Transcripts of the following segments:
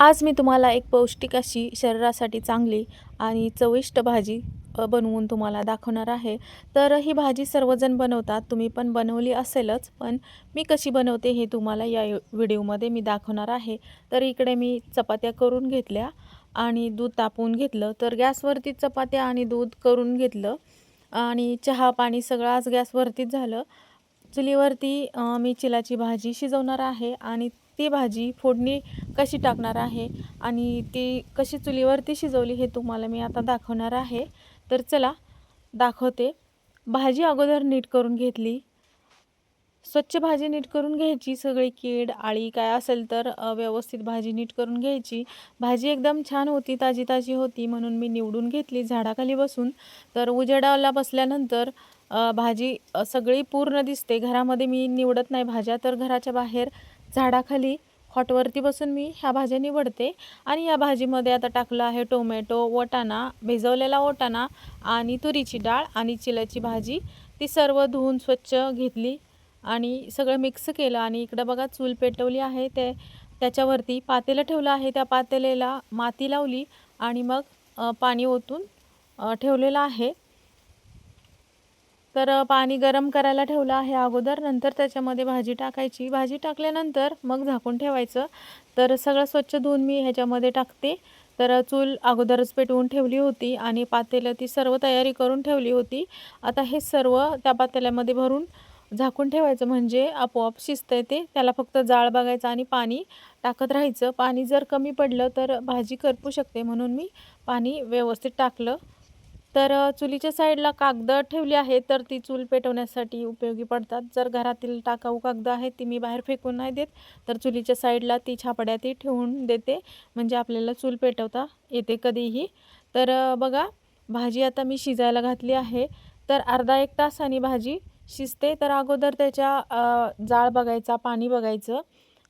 आज मी तुम्हाला एक पौष्टिक अशी शरीरासाठी चांगली आणि चविष्ट भाजी बनवून तुम्हाला दाखवणार आहे. तर ही भाजी सर्वजण बनवतात तुम्ही पण बनवली असेलच पण मी कशी बनवते हे तुम्हाला या व्हिडिओमध्ये मी दाखवणार आहे. तर इकडे मी चपात्या करून घेतल्या आणि दूध तापवून घेतलं. तर गॅसवरती चपात्या आणि दूध करून घेतलं आणि चहा पाणी सगळं आज गॅसवरतीच झालं. चुलीवरती मी चिलाची भाजी शिजवणार आहे आणि ती भाजी फोडणी कशी टाकणार आहे आणि ती कशी चुलीवरती शिजवली हे तुम्हाला मी आता दाखवणार आहे. तर चला दाखवते. भाजी अगोदर नीट करून घेतली. स्वच्छ भाजी नीट करून घ्यायची. सगळी कीड आळी काय असेल तर व्यवस्थित भाजी नीट करून घ्यायची. भाजी एकदम छान होती ताजी ताजी होती म्हणून मी निवडून घेतली झाडाखाली बसून. तर उजेडाला बसल्यानंतर भाजी सगळी पूर्ण दिसते. घरामध्ये मी निवडत नाही भाज्या तर घराच्या बाहेर झाडाखाली हॉटवरती बसून मी ह्या भाज्या निवडते. आणि या भाजीमध्ये आता टाकलं आहे टोमॅटो वटाणा भिजवलेला वटाणा आणि तुरीची डाळ आणि चिल्याची भाजी. ती सर्व धुवून स्वच्छ घेतली आणि सगळं मिक्स केलं आणि इकडं बघा चूल पेटवली आहे. ते त्याच्यावरती पातेलं ठेवलं आहे. त्या पातेलेला माती लावली आणि मग पाणी ओतून ठेवलेलं आहे. तर पाणी गरम करायला ठेवलं आहे अगोदर. नंतर त्याच्यामध्ये भाजी टाकायची. भाजी टाकल्यानंतर मग झाकून ठेवायचं. तर सगळं स्वच्छ धुवून मी ह्याच्यामध्ये टाकते. तर चूल अगोदरच पेटवून ठेवली होती आणि पातेलं ती सर्व तयारी करून ठेवली होती. आता हे सर्व त्या पातेल्यामध्ये भरून झाकून ठेवायचं. म्हणजे आपोआप शिजतं ते. त्याला फक्त जाळ बघायचं आणि पाणी टाकत राहायचं. पाणी जर कमी पडलं तर भाजी करपू शकते म्हणून मी पाणी व्यवस्थित टाकलं. तर चुलीच्या साईडला कागदं ठेवली आहे तर ती चूल पेटवण्यासाठी उपयोगी पडतात. जर घरातील टाकाऊ कागदं आहेत ती मी बाहेर फेकून नाही देत. तर चुलीच्या साईडला ती छापड्या ती ठेवून देते. म्हणजे आपल्याला चूल पेटवता येते कधीही. तर बघा भाजी आता मी शिजायला घातली आहे. तर अर्धा एक तासाने भाजी शिजते. तर अगोदर त्याच्या जाळ बघायचा पाणी बघायचं.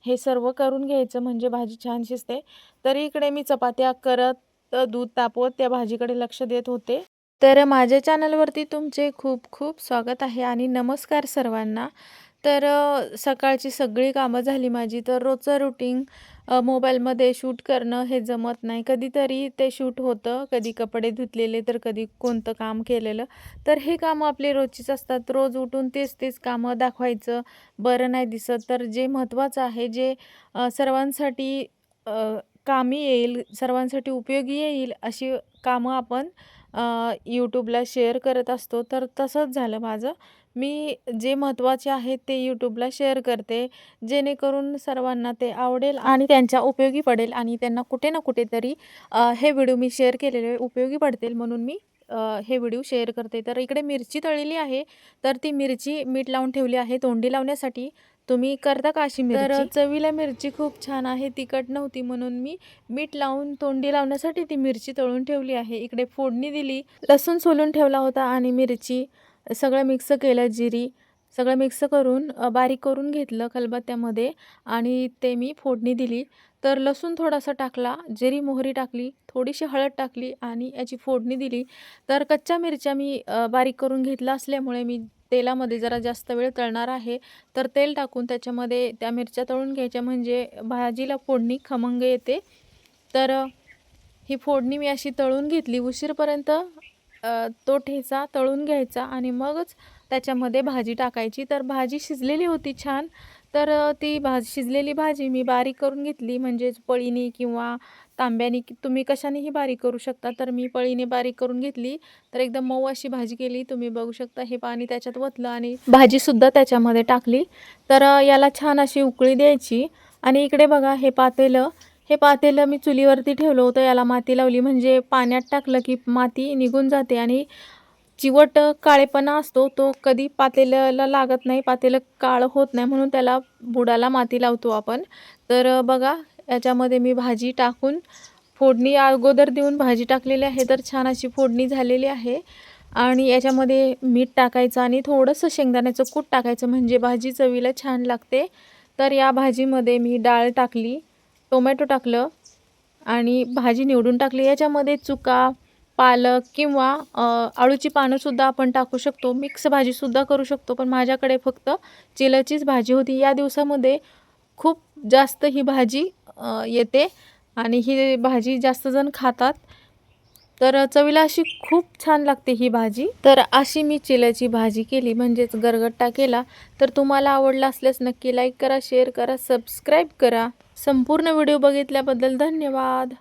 हे सर्व करून घ्यायचं. म्हणजे भाजी छान शिजते. तर इकडे मी चपात्या करत तर दूध तापवत त्या भाजीकडे लक्ष देत होते. तर माझ्या चॅनलवरती तुमचे खूप खूप स्वागत आहे आणि नमस्कार सर्वांना. तर सकाळची सगळी कामं झाली माझी तर रोजचं रुटीन मोबाईलमध्ये शूट करणं हे जमत नाही. कधीतरी ते शूट होतं कधी कपडे धुतलेले तर कधी कोणतं काम केलेलं. तर हे कामं आपली रोजचीच असतात. रोज उठून तेच तेच कामं दाखवायचं बरं नाही दिसत. तर जे महत्त्वाचं आहे जे सर्वांसाठी कामी येईल सर्वांसाठी उपयोगी येईल अशी कामं आपण यूट्यूबला शेअर करत असतो. तर तसंच झालं माझं. मी जे महत्त्वाचे आहे ते यूट्यूबला शेअर करते जेणेकरून सर्वांना ते आवडेल आणि त्यांच्या उपयोगी पडेल आणि त्यांना कुठे ना कुठेतरी हे व्हिडिओ मी शेअर केलेले उपयोगी पडतील म्हणून मी हे व्हिडिओ शेअर करते. तर इकडे मिरची तळलेली आहे. तर ती मिरची मीठ लावून ठेवली आहे. तोंडी लावण्यासाठी तुम्ही करता का अशी मिरची? तर चवीला मिरची खूप छान आहे. तिखट नव्हती म्हणून मी मीठ लावून तोंडी लावण्यासाठी ती मिरची तळून ठेवली आहे. इकडे फोडणी दिली. लसूण सोलून ठेवला होता आणि मिरची सगळं मिक्स केलं जिरी सगळं मिक्स करून बारीक करून घेतलं खलबत्त्यामध्ये आणि ते मी फोडणी दिली. तर लसूण थोडासा टाकला जिरी मोहरी टाकली थोडीशी हळद टाकली आणि याची फोडणी दिली. तर कच्च्या मिरच्या मी बारीक करून घेतला असल्यामुळे मी तेलामध्ये जरा जास्त वेळ तळणार आहे. तर तेल टाकून त्याच्यामध्ये त्या मिरच्या तळून घ्यायच्या म्हणजे भाजीला फोडणी खमंग येते. तर ही फोडणी मी अशी तळून घेतली. उशीरपर्यंत तो ठेचा तळून घ्यायचा आणि मगच त्याच्यामध्ये भाजी टाकायची. तर भाजी शिजलेली होती छान. तर ती भाजी शिजलेली भाजी मी बारीक करून घेतली. म्हणजेच पळीने किंवा तांब्याने तुम्ही कशानेही बारीक करू शकता. तर मी पळीने बारीक करून घेतली. तर एकदम मऊ अशी भाजी केली. तुम्ही बघू शकता हे पाणी त्याच्यात ओतलं आणि भाजीसुद्धा त्याच्यामध्ये टाकली. तर याला छान अशी उकळी द्यायची. आणि इकडे बघा हे पातेलं. हे पातेलं मी चुलीवरती ठेवलं होतं. याला माती लावली. म्हणजे पाण्यात टाकलं की माती निघून जाते आणि चिवट काळेपणा असतो तो कधी पातेल्याला लागत नाही पातेलं काळं होत नाही म्हणून त्याला बुडाला माती लावतो आपण. तर बघा याच्यामध्ये मी भाजी टाकून फोडणी अगोदर देऊन भाजी टाकलेली आहे तर छान अशी फोडणी झालेली आहे. आणि याच्यामध्ये मीठ टाकायचं आणि थोडंसं शेंगदाण्याचं कूट टाकायचं म्हणजे भाजी चवीला छान लागते. तर या भाजीमध्ये मी डाळ टाकली टोमॅटो टाकलं आणि भाजी निवडून टाकली. याच्यामध्ये चुका पालक किंवा अळूची आळूची पानंसुद्धा आपण टाकू शकतो. मिक्स भाजीसुद्धा करू शकतो. पण माझ्याकडे फक्त चिलाचीच भाजी होती. या दिवसामध्ये खूप जास्त ही भाजी येते आणि ही भाजी जास्त जण खातात. तर चवीला अशी खूप छान लागते ही भाजी. तर अशी मी चिल्याची भाजी केली. म्हणजेच गरगट्टा केला. तर तुम्हाला आवडला असल्यास नक्की लाईक करा शेअर करा सबस्क्राईब करा. संपूर्ण व्हिडिओ बघितल्याबद्दल धन्यवाद.